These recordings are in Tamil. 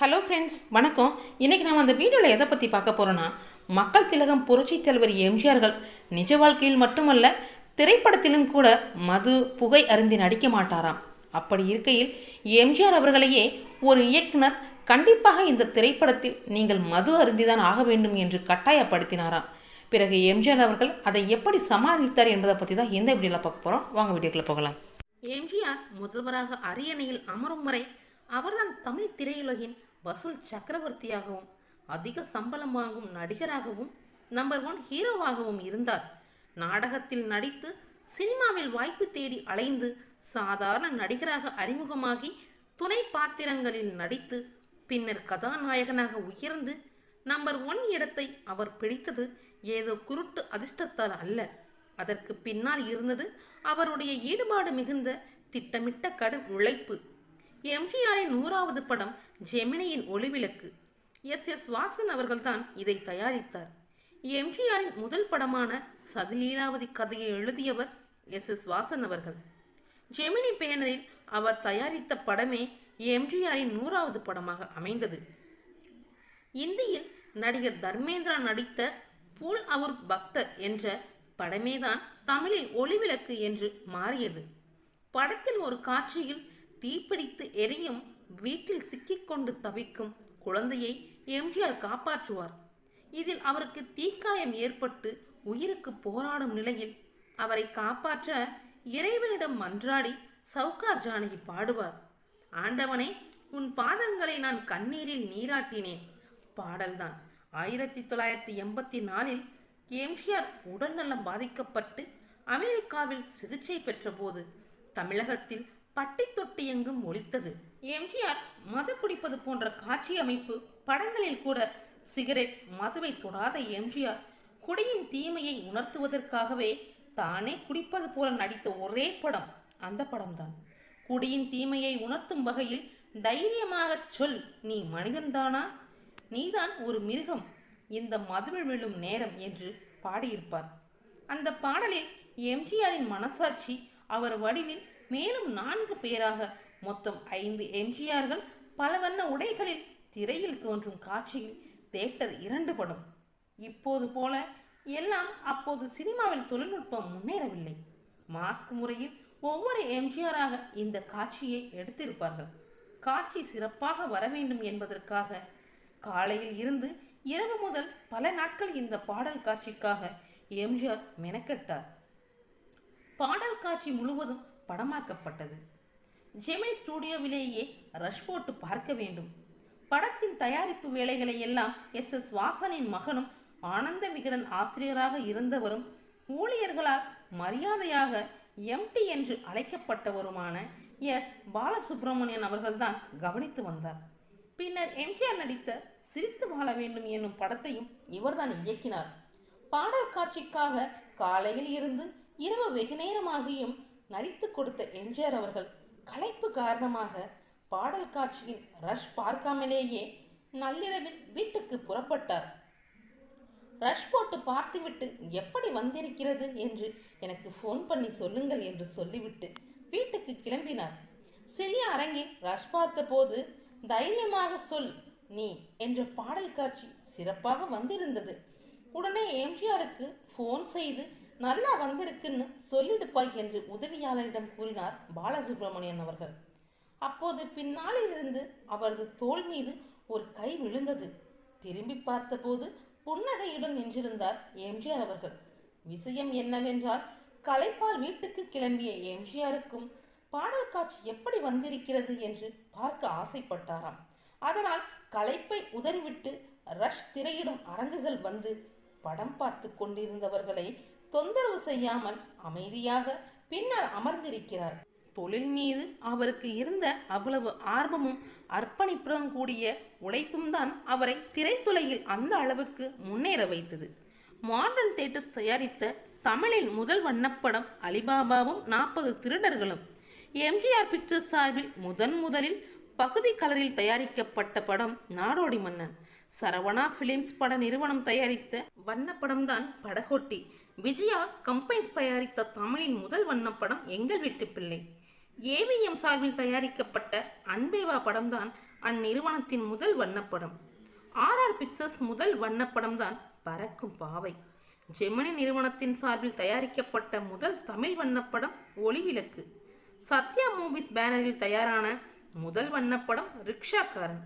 ஹலோ ஃப்ரெண்ட்ஸ் வணக்கம். இன்றைக்கி நம்ம அந்த வீடியோவில் எதை பற்றி பார்க்க போகிறோன்னா மக்கள் திலகம் புரட்சி தலைவர் எம்ஜிஆர்கள் நிஜ வாழ்க்கையில் மட்டுமல்ல திரைப்படத்திலும் கூட மது புகை அருந்தி நடிக்க மாட்டாராம். அப்படி இருக்கையில் எம்ஜிஆர் அவர்களையே ஒரு இயக்குனர் கண்டிப்பாக இந்த திரைப்படத்தில் நீங்கள் மது அருந்திதான் ஆக வேண்டும் என்று கட்டாயப்படுத்தினாராம். பிறகு எம்ஜிஆர் அவர்கள் அதை எப்படி சமாளித்தார் என்பதை பற்றி தான் எந்த வீடியோவில் பார்க்க போகிறோம் வாங்க வீடியோக்குள்ள போகலாம். எம்ஜிஆர் முதல்வராக அரியணையில் அமரும் வரை அவர்தான் தமிழ் திரையுலகின் வசூல் சக்கரவர்த்தியாகவும் அதிக சம்பளம் வாங்கும் நடிகராகவும் நம்பர் ஒன் ஹீரோவாகவும் இருந்தார். நாடகத்தில் நடித்து சினிமாவில் வாய்ப்பு தேடி அலைந்து சாதாரண நடிகராக அறிமுகமாகி துணை பாத்திரங்களில் நடித்து பின்னர் கதாநாயகனாக உயர்ந்து நம்பர் ஒன் இடத்தை அவர் பிடித்தது ஏதோ குருட்டு அதிர்ஷ்டத்தால் அல்ல. அதற்கு பின்னால் இருந்தது அவருடைய ஈடுபாடு மிகுந்த திட்டமிட்ட கடும் உழைப்பு. எம்ஜிஆரின் நூறாவது படம் ஜெமினியின் ஒளிவிளக்கு. எஸ். எஸ். வாசன் அவர்கள்தான் இதை தயாரித்தார். எம்ஜிஆரின் முதல் படமான சதிலீலாவதி கதையை எழுதியவர் எஸ். எஸ். வாசன் அவர்கள். ஜெமினி பேனரில் அவர் தயாரித்த படமே எம்ஜிஆரின் நூறாவது படமாக அமைந்தது. இந்தியில் நடிகர் தர்மேந்திரா நடித்த பூல் அவர் பக்தர் என்ற படமேதான் தமிழில் ஒளிவிளக்கு என்று மாறியது. படத்தில் ஒரு காட்சியில் தீப்பிடித்து எரியும் வீட்டில் சிக்கிக்கொண்டு தவிக்கும் குழந்தையை எம்ஜிஆர் காப்பாற்றுவார். இதில் அவருக்கு தீக்காயம் ஏற்பட்டு உயிருக்கு போராடும் நிலையில் அவரை காப்பாற்ற இறைவனிடம் மன்றாடி சவுகார் ஜானகி பாடுவார். ஆண்டவனே உன் பாதங்களை நான் கண்ணீரில் நீராட்டினேன். பாடல்தான். ஆயிரத்தி தொள்ளாயிரத்தி எண்பத்தி நாலில் எம்ஜிஆர் உடல்நலம் பாதிக்கப்பட்டு அமெரிக்காவில் சிகிச்சை பெற்றபோது தமிழகத்தில் பட்டி தொட்டி எங்கும் ஒழித்தது எம்ஜிஆர் மது குடிப்பது போன்ற காட்சி அமைப்பு படங்களில் கூட சிகரெட் மதுவை தொடாத எம்ஜிஆர் குடியின் தீமையை உணர்த்துவதற்காகவே தானே குடிப்பது போல நடித்த ஒரே படம் அந்த படம்தான். குடியின் தீமையை உணர்த்தும் வகையில் தைரியமாகச் சொல் நீ மனிதன்தானா நீதான் ஒரு மிருகம். இந்த மதுவில் விழும் நேரம் என்று பாடியிருப்பார். அந்த பாடலில் எம்ஜிஆரின் மனசாட்சி அவர் வடிவில் மேலும் நான்கு பேராக மொத்தம் ஐந்து எம்ஜிஆர்கள் பல வண்ண உடைகளில் திரையில் தோன்றும் காட்சியில் தேட்டர் இரண்டு படும். இப்போது போல எல்லாம் அப்போது சினிமாவில் தொழில்நுட்பம் முன்னேறவில்லை. மாஸ்க் முறையில் ஒவ்வொரு எம்ஜிஆராக இந்த காட்சியை எடுத்திருப்பார்கள். காட்சி சிறப்பாக வர வேண்டும் என்பதற்காக காலையில் இருந்து இரவு முதல் பல நாட்கள் இந்த பாடல் காட்சிக்காக எம்ஜிஆர் மெனக்கெட்டார். பாடல் காட்சி முழுவதும் படமாக்கப்பட்டது. ஜெமினி ஸ்டூடியோவிலேயே ரஷ் போட்டு பார்க்க வேண்டும். படத்தின் தயாரிப்பு வேலைகளை எல்லாம் எஸ். எஸ். வாசனின் மகனும் ஆனந்த விகடன் ஆசிரியராக இருந்தவரும் ஊழியர்களால் மரியாதையாக எம்டி என்று அழைக்கப்பட்டவருமான எஸ். பாலசுப்ரமணியன் அவர்கள்தான் கவனித்து வந்தார். பின்னர் எம்ஜிஆர் நடித்த சிரித்து வாழ வேண்டும் என்னும் படத்தையும் இவர்தான் இயக்கினார். பாடல் காட்சிக்காக காலையில் இருந்து இரவு வெகு நேரமாகியும் நடித்து கொடுத்த எம்ஜிஆர் அவர்கள் களைப்பு காரணமாக பாடல் காட்சியின் ரஷ் பார்க்காமலேயே நள்ளிரவில் வீட்டுக்கு புறப்பட்டார். ரஷ் போட்டு பார்த்துவிட்டு எப்படி வந்திருக்கிறது என்று எனக்கு ஃபோன் பண்ணி சொல்லுங்கள் என்று சொல்லிவிட்டு வீட்டுக்கு கிளம்பினார். சிறிய அரங்கில் ரஷ் பார்த்தபோது தைரியமாக சொல் நீ என்ற பாடல் காட்சி சிறப்பாக வந்திருந்தது. உடனே எம்ஜிஆருக்கு ஃபோன் செய்து நல்லா வந்திருக்குன்னு சொல்லிடுப்பாய் என்று உதவியாளரிடம் கூறினார் பாலசுப்ரமணியன் அவர்கள். அப்போது பின்னாலிருந்து அவரது தோள் மீது ஒரு கை விழுந்தது. திரும்பி பார்த்தபோது புன்னகையுடன் நின்றிருந்தார் எம்ஜிஆர் அவர்கள். விஷயம் என்னவென்றால் கலைப்பால் வீட்டுக்கு கிளம்பிய எம்ஜிஆருக்கும் பாடல் காட்சி எப்படி வந்திருக்கிறது என்று பார்க்க ஆசைப்பட்டாராம். அதனால் கலைப்பை உதறிவிட்டு ரஷ் திரையிடும் அரங்குகள் வந்து படம் பார்த்து கொண்டிருந்தவர்களை தொந்தரவு செய்யாமல் அமைதியாக பின்னர் அமர்ந்திருக்கிறார். தொழில் மீது அவருக்கு இருந்த அவ்வளவு ஆர்வமும் அர்ப்பணிப்புடன் கூடிய உழைப்பும் தான் அவரை திரைத்துறையில் அந்த அளவுக்கு முன்னேற வைத்தது. மாடர்ன் தேட்டர்ஸ் தயாரித்த தமிழின் முதல் வண்ணப்படம் அலிபாபாவும் நாற்பது திருடர்களும் எம்ஜிஆர் பிக்சர்ஸ் சார்பில் முதன் முதலில் பகுதி கலரில் தயாரிக்கப்பட்ட படம் நாடோடி மன்னன் சரவணா ஃபிலிம்ஸ் பட நிறுவனம் தயாரித்த வண்ணப்படம் தான் படகோட்டி. விஜயா கம்பைன்ஸ் தயாரித்த தமிழின் முதல் வண்ணப்படம் எங்கள் வீட்டு பிள்ளை. ஏவிஎம் சார்பில் தயாரிக்கப்பட்ட அன்பேவா படம்தான் அந்நிறுவனத்தின் முதல் வண்ணப்படம். ஆர்ஆர் பிக்சர்ஸ் முதல் வண்ணப்படம் தான் பறக்கும் பாவை. ஜெமினி நிறுவனத்தின் சார்பில் தயாரிக்கப்பட்ட முதல் தமிழ் வண்ணப்படம் ஒளிவிளக்கு. சத்யா மூவிஸ் பேனரில் தயாரான முதல் வண்ணப்படம் ரிக்ஷாக்காரன்.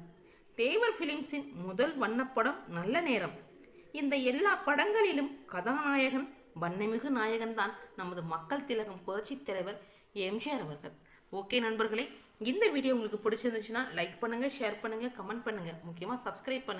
தேவர் ஃபிலிம்ஸின் முதல் வண்ணப்படம் நல்ல நேரம். இந்த எல்லா படங்களிலும் கதாநாயகன் வண்ணமிகு நாயகன் தான் நமது மக்கள் திலகம் புரட்சித் தலைவர் எம்ஜிஆர் அவர்கள். ஓகே நண்பர்களே இந்த வீடியோ உங்களுக்கு பிடிச்சிருந்துச்சுன்னா லைக் பண்ணுங்கள் ஷேர் பண்ணுங்கள் கமெண்ட் பண்ணுங்கள் முக்கியமாக சப்ஸ்கிரைப் பண்ணுங்கள்